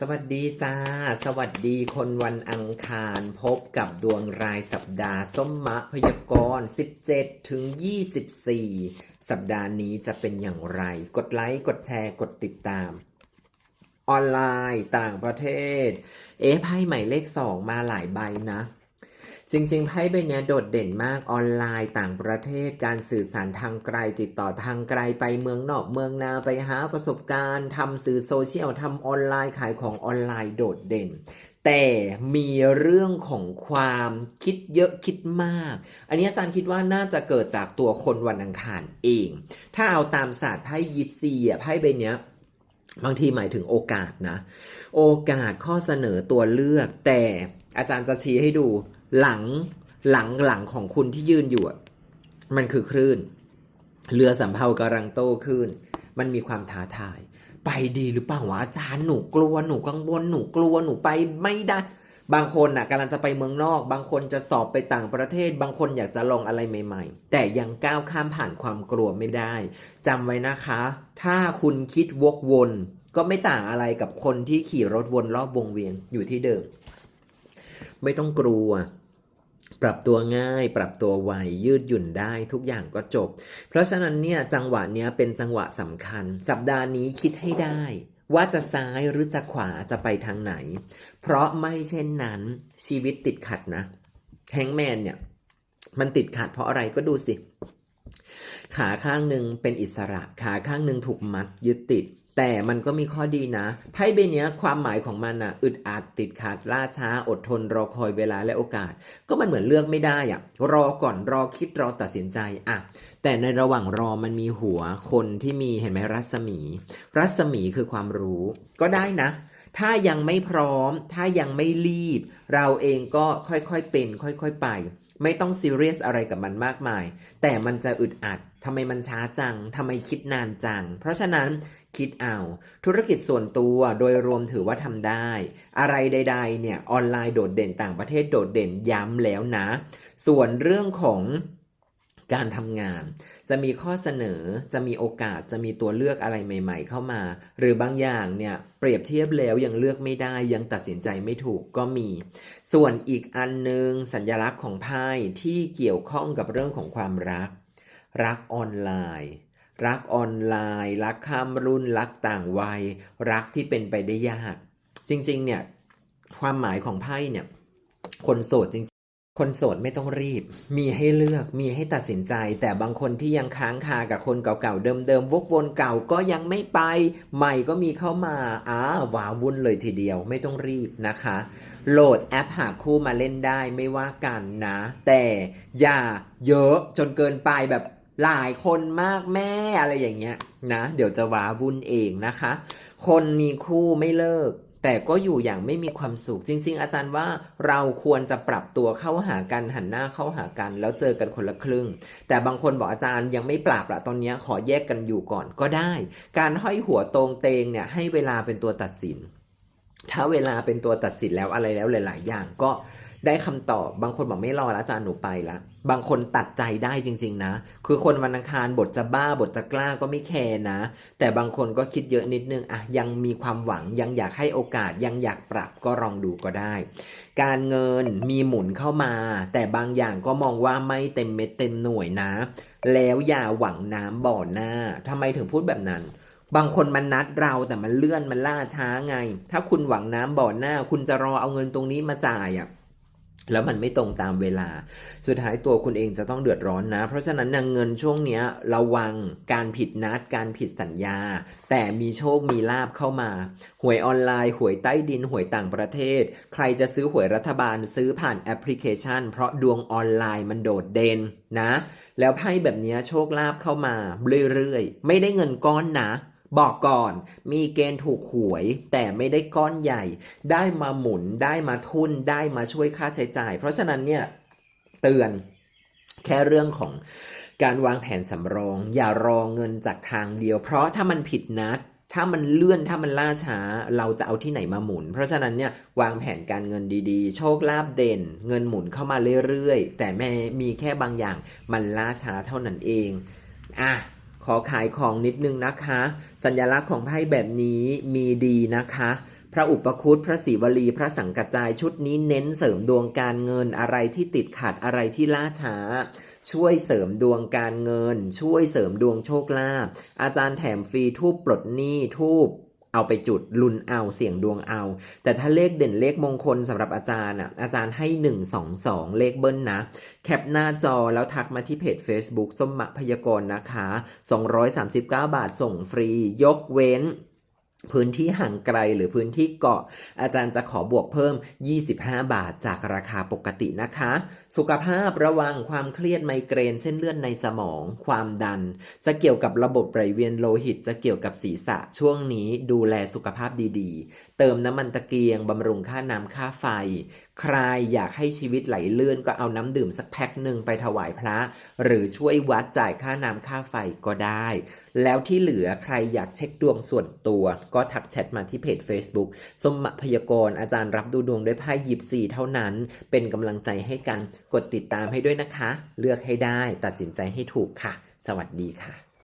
สวัสดีจ้า สวัสดีคนวันอังคาร พบกับดวงรายสัปดาห์ ส้มมะพยากรณ์ 17 ถึง 24 สัปดาห์นี้จะเป็นอย่างไร กดไลค์ กดแชร์ กดติดตาม ออนไลน์ต่างประเทศ เอ๊ะไพ่ใหม่เลข 2 มาหลายใบนะ จริงๆ ไพ่ใบเนี้ยโดดเด่นมากออนไลน์ต่างประเทศการสื่อสารทางไกล ติดต่อทางไกลไปเมืองนอกเมืองนาไปหาประสบการณ์ทำสื่อโซเชียลทำออนไลน์ขายของออนไลน์โดดเด่น แต่มีเรื่องของความคิดเยอะคิดมาก อันนี้อาจารย์คิดว่าน่าจะเกิดจากตัวคนวันอังคารเอง ถ้าเอาตามศาสตร์ไพ่ยิปซีอะไพ่ใบเนี้ยบางทีหมายถึงโอกาสนะ โอกาสข้อเสนอตัวเลือกแต่ อาจารย์จะชี้ให้ดูหลังหลังหลังของคุณที่ยืนอยู่มันคือคลื่น เรือสำเภากำลังโตขึ้น มันมีความท้าทาย ไปดีหรือเปล่าวะอาจารย์หนูกลัวหนูกังวลหนูกลัวหนูไปไม่ได้ บางคนน่ะกำลังจะไปเมืองนอก บางคนจะสอบไปต่างประเทศ บางคนอยากจะลองอะไรใหม่ ๆ แต่ยังก้าวข้ามผ่านความกลัวไม่ได้จำไว้นะคะ ถ้าคุณคิดวกวน ก็ไม่ต่างอะไรกับคนที่ขี่รถวนรอบวงเวียนอยู่ที่เดิม ไม่ต้องกลัว ปรับตัวง่าย ปรับตัวไวยืดหยุ่นได้ทุกอย่างก็จบ เพราะฉะนั้นเนี่ยจังหวะเนี้ยเป็นจังหวะสำคัญ สัปดาห์นี้คิดให้ได้ ว่าจะซ้ายหรือจะขวาจะไปทางไหน เพราะไม่เช่นนั้นชีวิตติดขัดนะแฮงแมนเนี่ยมันติดขัดเพราะอะไรก็ดูสิ ขาข้างหนึ่งเป็นอิสระ ขาข้างหนึ่งถูกมัดยึดติด แต่มันก็มีข้อดีนะไพ่ใบเนี้ยความหมายของมันอะอึดอัดติดขัดล่าช้า อดทนรอคอยเวลาและโอกาส ก็มันเหมือนเลือกไม่ได้อะรอก่อนรอคิดรอตัดสินใจอะแต่ในระหว่างรอมันมีหัวคนที่มีเห็นไหมรัศมี รัศมีคือความรู้ ก็ได้นะ ถ้ายังไม่พร้อม ถ้ายังไม่รีบ เราเองก็ค่อยๆเป็น ค่อยๆไป ไม่ต้องซีเรียสอะไรกับมันมากมาย แต่มันจะอึดอัดทำไมมันช้าจังทำไมคิดนานจัง เพราะฉะนั้นคิดเอา ธุรกิจส่วนตัวโดยรวมถือว่าทำได้ อะไรใด ๆ เนี่ย ออนไลน์โดดเด่นต่างประเทศโดดเด่นย้ำแล้วนะ ส่วนเรื่องของ การทำงาน จะมีข้อเสนอจะมีโอกาสจะมีตัวเลือกอะไรใหม่ ๆ เข้ามา หรือบางอย่างเนี่ยเปรียบเทียบแล้วยังเลือกไม่ได้ยังตัดสินใจไม่ถูกก็มี ส่วนอีกอันหนึง สัญลักษณ์ของไพ่ที่เกี่ยวข้องกับเรื่องของความรัก รักออนไลน์ รักออนไลน์ รักข้ามรุ่น รักต่างวัย รักที่เป็นไปได้ยาก จริงๆเนี่ยความหมายของไพ่เนี่ยคนโสดจริง คนโสดไม่ต้องรีบ มีให้เลือก มีให้ตัดสินใจ แต่บางคนที่ยังค้างคากับคนเก่าๆ เดิมๆ วกวนเก่าก็ยังไม่ไป ใหม่ก็มีเข้ามา อ้าว้าวุ่นเลยทีเดียว ไม่ต้องรีบนะคะ โหลดแอปหาคู่มาเล่นได้ไม่ว่ากันนะ แต่อย่าเยอะจนเกินไปแบบหลายคนมากแม่อะไรอย่างเงี้ยนะ เดี๋ยวจะว้าวุ่นเองนะคะ คนมีคู่ไม่เลิก แต่ก็อยู่อย่างไม่มีความสุข จริง ๆ อาจารย์ว่าเราควรจะปรับตัวเข้าหากันหันหน้าเข้าหากัน แล้วเจอกันคนละครึ่ง แต่บางคนบอกอาจารย์ยังไม่ปรับละตอนนี้ขอแยกกันอยู่ก่อนก็ได้ การห้อยหัวตรงเตงเนี่ยให้เวลาเป็นตัวตัดสิน ถ้าเวลาเป็นตัวตัดสินแล้วอะไรแล้วหลาย ๆ อย่างก็ได้คำตอบบางคนบอกไม่รอแล้วอาจารย์หนูไปละ บางคนตัดใจได้จริง ๆ นะ คือคนวันอังคารบทจะบ้าบทจะกล้าก็ไม่แคร์นะ แต่บางคนก็คิดเยอะนิดนึงอะยังมีความหวังยังอยากให้โอกาสยังอยากปรับก็ลองดูก็ได้ การเงินมีหมุนเข้ามา แต่บางอย่างก็มองว่าไม่เต็มเม็ดเต็มหน่วยนะ แล้วอย่าหวังน้ำบ่อหน้าทำไมถึงพูดแบบนั้นบางคนมันนัดเราแต่มันเลื่อนมันล่าช้าไง ถ้าคุณหวังน้ำบ่อหน้า คุณจะรอเอาเงินตรงนี้มาจ่ายอะ แล้วมันไม่ตรงตามเวลา สุดท้ายตัวคุณเองจะต้องเดือดร้อนนะ เพราะฉะนั้นนะเงินช่วงเนี้ยระวังการผิดนัด การผิดสัญญา แต่มีโชคมีลาบเข้ามา หวยออนไลน์หวยใต้ดินหวยต่างประเทศ ใครจะซื้อหวยรัฐบาลซื้อผ่านแอปพลิเคชัน เพราะดวงออนไลน์มันโดดเด่นนะ แล้วไพ่แบบนี้โชคลาภเข้ามาเรื่อยๆ ไม่ได้เงินก้อนนะ บอกก่อน มีเกณฑ์ถูกหวย แต่ไม่ได้ก้อนใหญ่ ได้มาหมุนได้มาทุนได้มาช่วยค่าใช้จ่าย เพราะฉะนั้นเนี่ยเตือนแค่เรื่องของการวางแผนสำรอง อย่ารอเงินจากทางเดียว เพราะถ้ามันผิดนัด ถ้ามันเลื่อนถ้ามันล่าช้า เราจะเอาที่ไหนมาหมุน เพราะฉะนั้นเนี่ยวางแผนการเงินดีๆ โชคลาภเด่น เงินหมุนเข้ามาเรื่อยๆ แต่แม่มีแค่บางอย่างมันล่าช้าเท่านั้นเองอะ ขอขายของนิดนึงนะคะ สัญลักษณ์ของไพ่แบบนี้มีดีนะคะ พระอุปคุตพระศิวลี พระสังกัจจายชุดนี้เน้นเสริมดวงการเงินอะไรที่ติดขัดอะไรที่ล่าช้า ช่วยเสริมดวงการเงิน ช่วยเสริมดวงโชคลาภอาจารย์แถมฟรีทูบปลดหนี้ทูบ เอาไปจุดลุนเอาเสี่ยงดวงเอา แต่ถ้าเลขเด่นเลขมงคลสำหรับอาจารย์อะอาจารย์ให้ 1 2 2 เลขเบิ้ลนะ แคปหน้าจอแล้วทักมาที่เพจ Facebook ส้มมะพยากรณ์นะคะ 239 บาทส่งฟรี ยกเว้น พื้นที่ห่างไกลหรือพื้นที่เกาะ อาจารย์จะขอบวกเพิ่ม 25 บาทจากราคาปกตินะคะ สุขภาพระวังความเครียดไมเกรน เส้นเลือดในสมอง ความดัน จะเกี่ยวกับระบบไหลเวียนโลหิต จะเกี่ยวกับศีรษะช่วงนี้ดูแลสุขภาพดีๆ เติมน้ำมันตะเกียงบำรุงค่าน้ำค่าไฟ ใครอยากให้ชีวิตไหลเลื่อนก็เอาน้ำดื่มสักแพ็คหนึ่งไปถวายพระ หรือช่วยวัดจ่ายค่าน้ำค่าไฟก็ได้ แล้วที่เหลือใครอยากเช็คดวงส่วนตัว ก็ทักแชทมาที่เพจ Facebook สมมพยากรอาจารย์รับดูดวงด้วยไพ่ยิบสี่เท่านั้น เป็นกำลังใจให้กันกดติดตามให้ด้วยนะคะ เลือกให้ได้ตัดสินใจให้ถูกค่ะ สวัสดีค่ะ